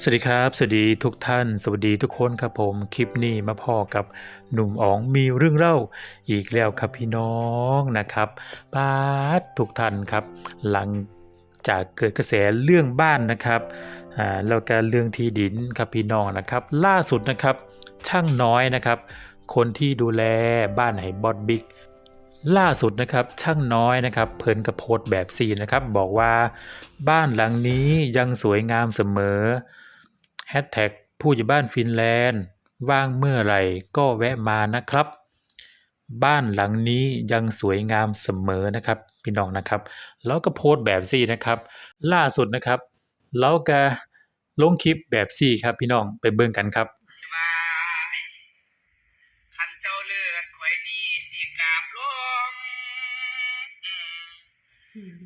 สวัสดีครับ สวัสดีทุกท่าน สวัสดีทุกคนครับผม คลิปนี้มาพ่อกับหนุ่มอ๋องมีเรื่องเล่าอีกแล้วครับพี่น้องนะครับปาดทุกท่านครับ หลังจากเกิดกระแสเรื่องบ้านนะครับอ่าแล้วก็เรื่องที่ดินครับพี่น้องนะครับ ล่าสุดนะครับช่างน้อยนะครับ คนที่ดูแลบ้านไหบอดบิ๊ก ล่าสุดนะครับช่างน้อยนะครับ เพิ่นกระโพสต์แบบซีนนะครับ บอกว่าบ้านหลังนี้ยังสวยงามเสมอแฮชแท็กผู้ใหญ่บ้านฟินแลนด์ ว่างเมื่อไหร่ก็แวะมานะครับ บ้านหลังนี้ยังสวยงามเสมอนะครับพี่น้องนะครับ แล้วก็โพสต์แบบซีนะครับ ล่าสุดนะครับ แล้วก็ลงคลิปแบบซีครับพี่น้องไปเบิ่งกันครับ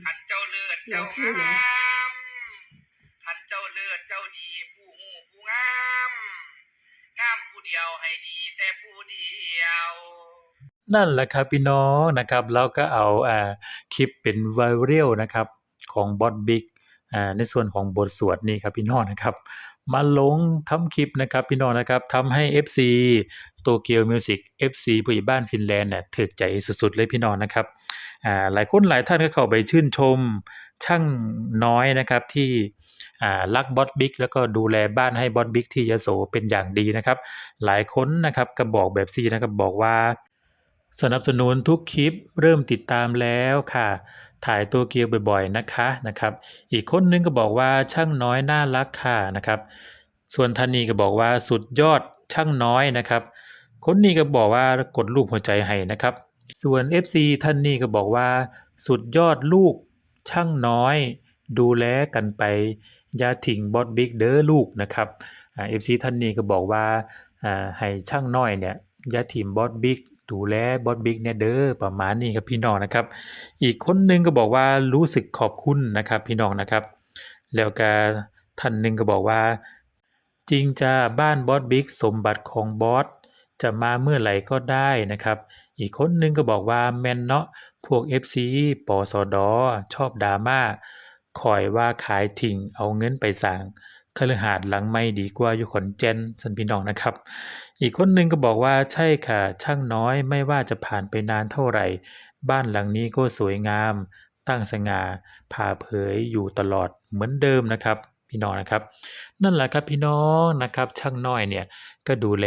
ขันเจ้าเลือดเจ้างามขันเจ้าเลือดเจ้าดี ผู้หูผู้งาม งามผู้เดียวให้ดีแต่ผู้เดียวนั่นแหละครับพี่น้องนะครับ แล้วก็เอาอ่าคลิปเป็นไวรัลนะครับ ของบอสบิ๊กอ่า ในส่วนของบทสวดนี่ครับพี่น้องนะครับ มาลงทำคลิปนะครับพี่น้องนะครับทำให้ FC โตเกียวมิวสิก FC ผู้ใหญ่บ้านฟินแลนด์เนี่ยถึกใจสุดๆเลยพี่น้องนะครับหลายคนหลายท่านก็เข้าไปชื่นชมช่างน้อยนะครับที่รักบอสบิ๊กแล้วก็ดูแลบ้านให้บอสบิ๊กที่ยโสเป็นอย่างดีนะครับ หลายคนนะครับก็บอกแบบซีนะครับบอกว่าสนับสนุนทุกคลิปเริ่มติดตามแล้วค่ะ ถ่ายตัวเกียวบ่อยๆนะคะนะครับ อีกคนนึงก็บอกว่าช่างน้อยน่ารักค่ะนะครับ ส่วนท่านนี้ก็บอกว่าสุดยอดช่างน้อยนะครับ คนนี้ก็บอกว่ากดรูปหัวใจให้นะครับ ส่วน FC ท่านนี้ก็บอกว่า สุดยอดลูกช่างน้อย ดูแลกันไปยาทิ้งบอสบิ๊กเด้อลูกนะครับเอ่า FC ท่านนี้ก็บอกว่าให้ช่างน้อยเนี่ยยาทิ้งบอสบิ๊ก ดูแลบอสบิ๊กเนี่ยเด้อประมาณนี้ครับพี่น้องนะครับ อีกคนหนึงก็บอกว่ารู้สึกขอบคุณนะครับพี่น้องนะครับ แล้วก็ท่านหนึ่งก็บอกว่า จริงจ้าบ้านบอสบิ๊กสมบัติของบอสจะมาเมื่อไหร่ก็ได้นะครับ อีกคนหนึงก็บอกว่าแมนเนาะพวก FC ปสดชอบดราม่าคอยว่าขายทิ้งเอาเงินไปสร้าง คฤหาสน์หลังไม่ดีกว่าอยู่ขอนแก่นสันพี่น้องนะครับ อีกคนหนึ่งก็บอกว่าใช่ค่ะ ช่างน้อยไม่ว่าจะผ่านไปนานเท่าไหร่ บ้านหลังนี้ก็สวยงาม ตั้งสง่าผ่าเผยอยู่ตลอดเหมือนเดิมนะครับพี่น้องนะครับ นั่นแหละครับพี่น้องนะครับช่างน้อยเนี่ยก็ดูแล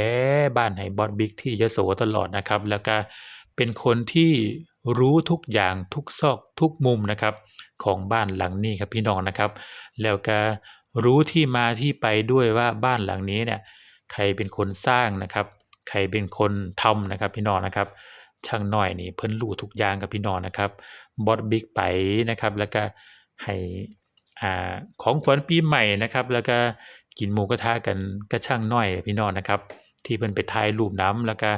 บ้านให้บอสบิ๊กที่ยโสตลอดนะครับ แล้วก็เป็นคนที่รู้ทุกอย่างทุกซอกทุกมุมนะครับ ของบ้านหลังนี้ครับพี่น้องนะครับ แล้วก็ รู้ที่มาที่ไปด้วยว่าบ้านหลังนี้เนี่ยใครเป็นคนสร้างนะครับ ใครเป็นคนทำนะครับพี่น้องนะครับ ช่างน้อยนี่เพิ่นรู้ทุกอย่างกับพี่น้องนะครับบอสบิ๊กไปนะครับ แล้วก็ให้อ่าของขวัญปีใหม่นะครับ แล้วก็กินหมูกระทะกันก็ช่างน้อยพี่น้องนะครับ ที่เพิ่นไปถ่ายรูปน้ำแล้วก็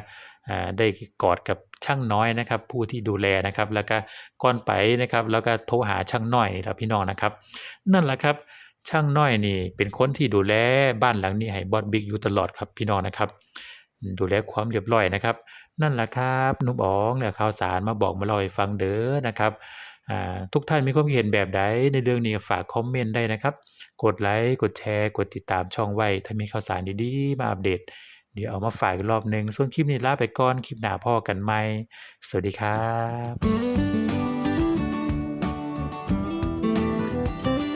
อ่าได้กอดกับช่างน้อยนะครับ ผู้ที่ดูแลนะครับ แล้วก็ก่อนไปนะครับ แล้วก็โทรหาช่างน้อยครับพี่น้องนะครับ นั่นแหละครับ ช่างน้อยนี่เป็นคนที่ดูแลบ้านหลังนี้ให้บอสบิ๊กอยู่ตลอดครับพี่น้องนะครับ ดูแลความเรียบร้อยนะครับ นั่นแหละครับนุ่มอ๋องเนี่ยข่าวสารมาบอกมาเล่าให้ฟังเด้อนะครับทุกท่านมีความเห็นแบบใดในเรื่องนี้ฝากคอมเมนต์ได้นะครับ กดไลค์กดแชร์ กดติดตามช่องไว้ ถ้ามีข่าวสารดีๆ มาอัปเดต เดี๋ยวเอามาฝากอีกรอบหนึ่งส่วนคลิปนี้ลาไปก่อนคลิปหน้าพ่อกันไหมสวัสดีครับ